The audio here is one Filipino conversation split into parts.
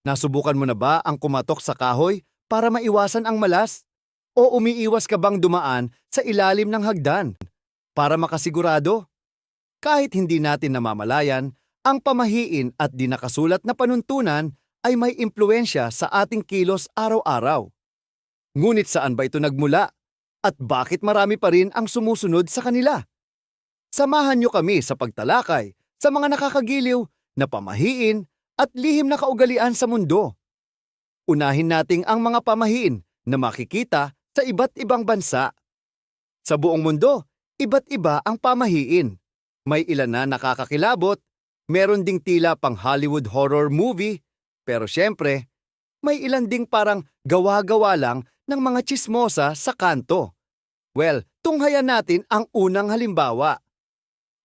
Nasubukan mo na ba ang kumatok sa kahoy para maiwasan ang malas? O umiiwas ka bang dumaan sa ilalim ng hagdan para makasigurado? Kahit hindi natin namamalayan, ang pamahiin at di nakasulat na panuntunan ay may impluensya sa ating kilos araw-araw. Ngunit saan ba ito nagmula? At bakit marami pa rin ang sumusunod sa kanila? Samahan niyo kami sa pagtalakay sa mga nakakagiliw na pamahiin at lihim na kaugalian sa mundo. Unahin nating ang mga pamahiin na makikita sa iba't ibang bansa. Sa buong mundo, iba't iba ang pamahiin. May ilan na nakakakilabot, meron ding tila pang Hollywood horror movie, pero syempre, may ilan ding parang gawa-gawa lang ng mga chismosa sa kanto. Well, tunghayan natin ang unang halimbawa.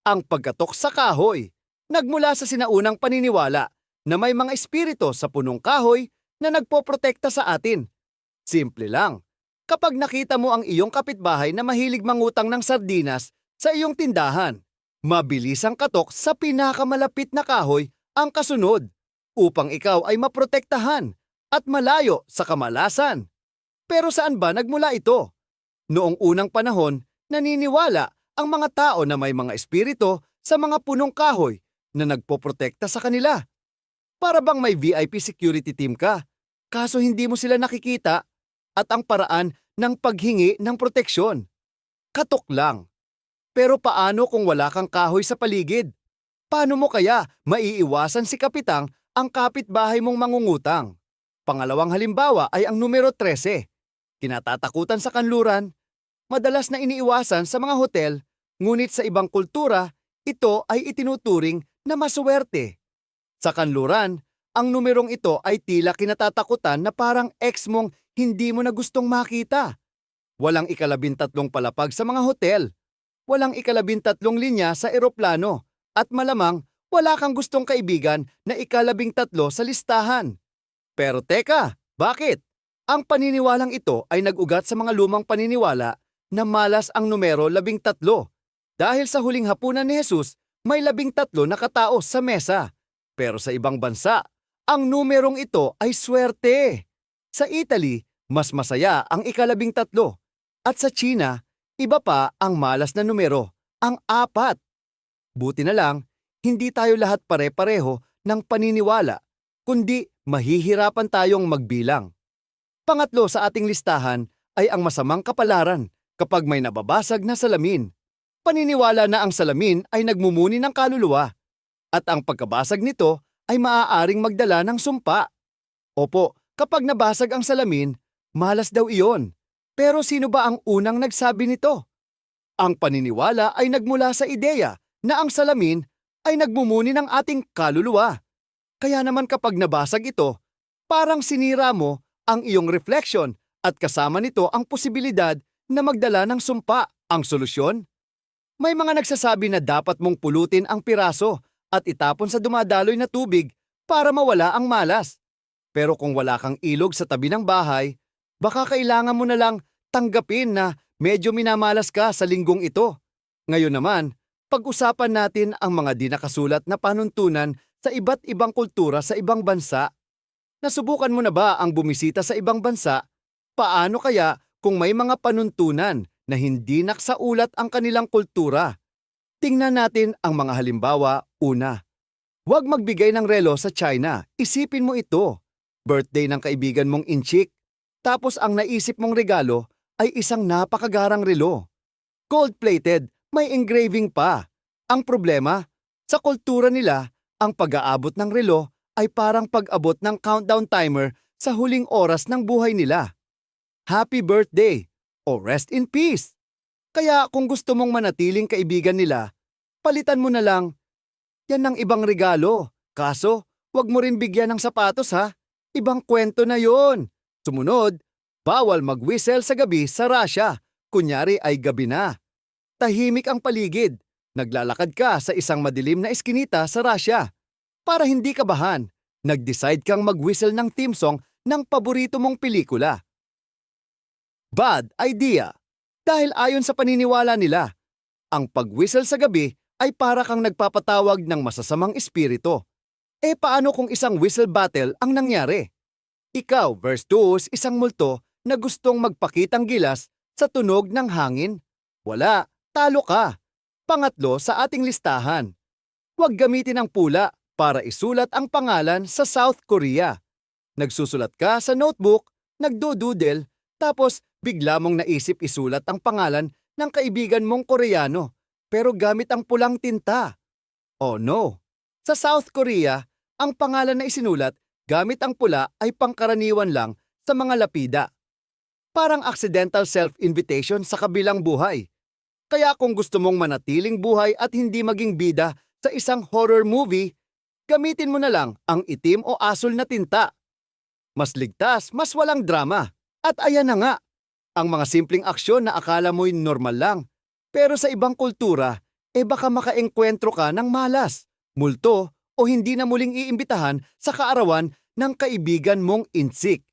Ang pagkatok sa kahoy, nagmula sa sinaunang paniniwala na may mga espiritu sa punong kahoy na nagpoprotekta sa atin. Simple lang. Kapag nakita mo ang iyong kapitbahay na mahilig mangutang ng sardinas sa iyong tindahan, mabilis ang katok sa pinakamalapit na kahoy ang kasunod upang ikaw ay maprotektahan at malayo sa kamalasan. Pero saan ba nagmula ito? Noong unang panahon, naniniwala ang mga tao na may mga espiritu sa mga punong kahoy na nagpoprotekta sa kanila. Para bang may VIP security team ka, kaso hindi mo sila nakikita at ang paraan ng paghingi ng proteksyon. Katok lang. Pero paano kung wala kang kahoy sa paligid? Paano mo kaya maiiwasan si Kapitang ang kapitbahay mong mangungutang? Pangalawang halimbawa ay ang numero 13. Kinatatakutan sa kanluran, madalas na iniiwasan sa mga hotel, ngunit sa ibang kultura, ito ay itinuturing na maswerte. Sa kanluran, ang numerong ito ay tila kinatatakutan na parang ex mong hindi mo na gustong makita. Walang ikalabintatlong palapag sa mga hotel. Walang ikalabintatlong linya sa eroplano. At malamang wala kang gustong kaibigan na ikalabing tatlo sa listahan. Pero teka, bakit? Ang paniniwalang ito ay nag-ugat sa mga lumang paniniwala na malas ang numero labing tatlo. Dahil sa huling hapunan ni Jesus, may labing tatlo na katao sa mesa. Pero sa ibang bansa, ang numerong ito ay swerte. Sa Italy, mas masaya ang ikalabing tatlo. At sa China, iba pa ang malas na numero, ang apat. Buti na lang, hindi tayo lahat pare-pareho ng paniniwala, kundi mahihirapan tayong magbilang. Pangatlo sa ating listahan ay ang masamang kapalaran kapag may nababasag na salamin. Paniniwala na ang salamin ay nagmumuni ng kaluluwa at ang pagkabasag nito ay maaaring magdala ng sumpa. Opo, kapag nabasag ang salamin, malas daw iyon. Pero sino ba ang unang nagsabi nito? Ang paniniwala ay nagmula sa ideya na ang salamin ay nagmumuni ng ating kaluluwa. Kaya naman kapag nabasag ito, parang sinira mo ang iyong reflection at kasama nito ang posibilidad na magdala ng sumpa ang solusyon. May mga nagsasabi na dapat mong pulutin ang piraso at itapon sa dumadaloy na tubig para mawala ang malas. Pero kung wala kang ilog sa tabi ng bahay, baka kailangan mo na lang tanggapin na medyo minamalas ka sa linggong ito. Ngayon naman, pag-usapan natin ang mga di nakasulat na panuntunan sa iba't ibang kultura sa ibang bansa. Nasubukan mo na ba ang bumisita sa ibang bansa? Paano kaya kung may mga panuntunan na hindi naksaulat ang kanilang kultura? Tingnan natin ang mga halimbawa. Una, huwag magbigay ng relo sa China. Isipin mo ito. Birthday ng kaibigan mong inchik. Tapos ang naisip mong regalo ay isang napakagarang relo. Gold-plated, may engraving pa. Ang problema, sa kultura nila, ang pag-aabot ng relo ay parang pag-abot ng countdown timer sa huling oras ng buhay nila. Happy birthday o rest in peace. Kaya kung gusto mong manatiling kaibigan nila, palitan mo na lang. Yan ang ibang regalo. Kaso, wag mo rin bigyan ng sapatos ha. Ibang kwento na yon. Sumunod, bawal mag-whistle sa gabi sa Russia. Kunyari ay gabi na. Tahimik ang paligid. Naglalakad ka sa isang madilim na eskinita sa Russia. Para hindi kabahan, nag-decide kang mag-whistle ng theme song ng paborito mong pelikula. Bad idea. Dahil ayon sa paniniwala nila, ang pag-whistle sa gabi ay para kang nagpapatawag ng masasamang espiritu. Eh paano kung isang whistle battle ang nangyari? Ikaw versus isang multo na gustong magpakitang gilas sa tunog ng hangin? Wala, talo ka. Pangatlo sa ating listahan. Huwag gamitin ang pula para isulat ang pangalan sa South Korea. Nagsusulat ka sa notebook, nagdoodle, tapos bigla mong naisip isulat ang pangalan ng kaibigan mong Koreano, pero gamit ang pulang tinta. Oh no! Sa South Korea, ang pangalan na isinulat gamit ang pula ay pangkaraniwan lang sa mga lapida. Parang accidental self-invitation sa kabilang buhay. Kaya kung gusto mong manatiling buhay at hindi maging bida sa isang horror movie, gamitin mo na lang ang itim o asul na tinta. Mas ligtas, mas walang drama. At ayan na nga, ang mga simpleng aksyon na akala mo'y normal lang. Pero sa ibang kultura, eh baka makaengkwentro ka ng malas, multo o hindi na muling iimbitahan sa kaarawan ng kaibigan mong insik.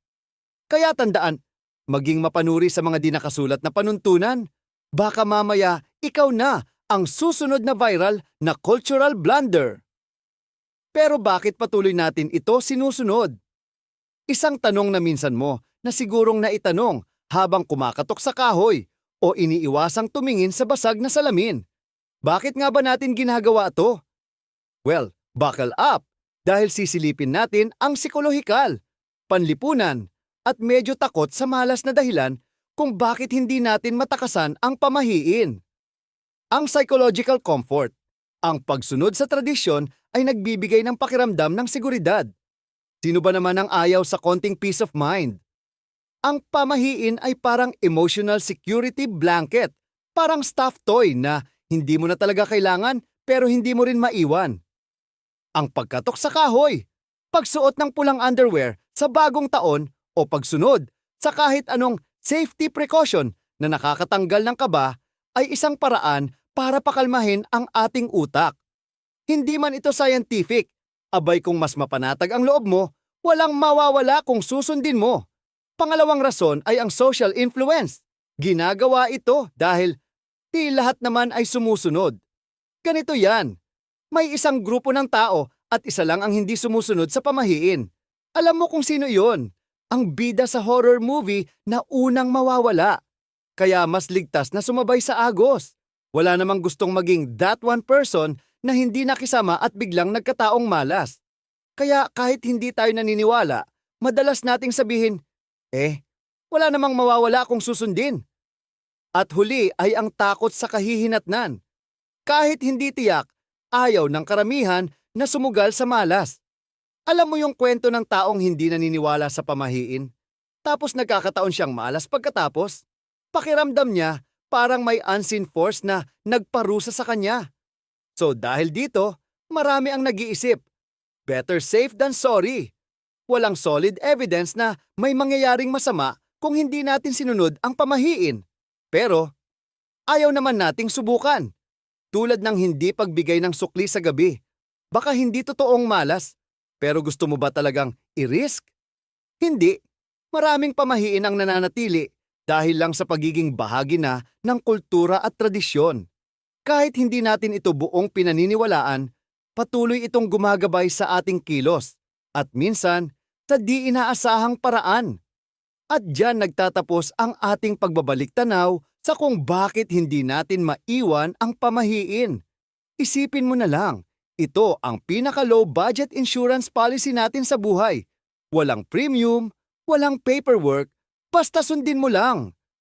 Kaya tandaan, maging mapanuri sa mga di nakasulat na panuntunan. Baka mamaya ikaw na ang susunod na viral na cultural blunder. Pero bakit patuloy natin ito sinusunod? Isang tanong na minsan mo na sigurong naitanong habang kumakatok sa kahoy o iniiwasang tumingin sa basag na salamin. Bakit nga ba natin ginagawa ito? Well, buckle up dahil sisilipin natin ang psikolohikal, panlipunan, at medyo takot sa malas na dahilan kung bakit hindi natin matakasan ang pamahiin. Ang psychological comfort, ang pagsunod sa tradisyon ay nagbibigay ng pakiramdam ng seguridad. Sino ba naman ang ayaw sa konting peace of mind? Ang pamahiin ay parang emotional security blanket, parang stuffed toy na hindi mo na talaga kailangan pero hindi mo rin maiwan. Ang pagkatok sa kahoy, pagsuot ng pulang underwear sa bagong taon o pagsunod sa kahit anong safety precaution na nakakatanggal ng kaba ay isang paraan para pakalmahin ang ating utak. Hindi man ito scientific, abay kung mas mapanatag ang loob mo, walang mawawala kung susundin mo. Pangalawang rason ay ang social influence. Ginagawa ito dahil di lahat naman ay sumusunod. Ganito yan. May isang grupo ng tao at isa lang ang hindi sumusunod sa pamahiin. Alam mo kung sino yon? Ang bida sa horror movie na unang mawawala. Kaya mas ligtas na sumabay sa agos. Wala namang gustong maging that one person na hindi nakisama at biglang nagkataong malas. Kaya kahit hindi tayo naniniwala, madalas nating sabihin, eh, wala namang mawawala kung susundin. At huli ay ang takot sa kahihinatnan. Kahit hindi tiyak, ayaw ng karamihan na sumugal sa malas. Alam mo yung kwento ng taong hindi naniniwala sa pamahiin? Tapos nagkakataon siyang malas pagkatapos? Pakiramdam niya parang may unseen force na nagparusa sa kanya. So dahil dito, marami ang nag-iisip. Better safe than sorry. Walang solid evidence na may mangyayaring masama kung hindi natin sinunod ang pamahiin. Pero, ayaw naman nating subukan. Tulad ng hindi pagbigay ng sukli sa gabi. Baka hindi totoong malas, pero gusto mo ba talagang i-risk? Hindi. Maraming pamahiin ang nananatili dahil lang sa pagiging bahagi na ng kultura at tradisyon. Kahit hindi natin ito buong pinaniniwalaan, patuloy itong gumagabay sa ating kilos at minsan sa di inaasahang paraan. At diyan nagtatapos ang ating pagbabalik tanaw sa kung bakit hindi natin maiwan ang pamahiin. Isipin mo na lang, ito ang pinaka-low budget insurance policy natin sa buhay. Walang premium, walang paperwork, basta sundin mo lang.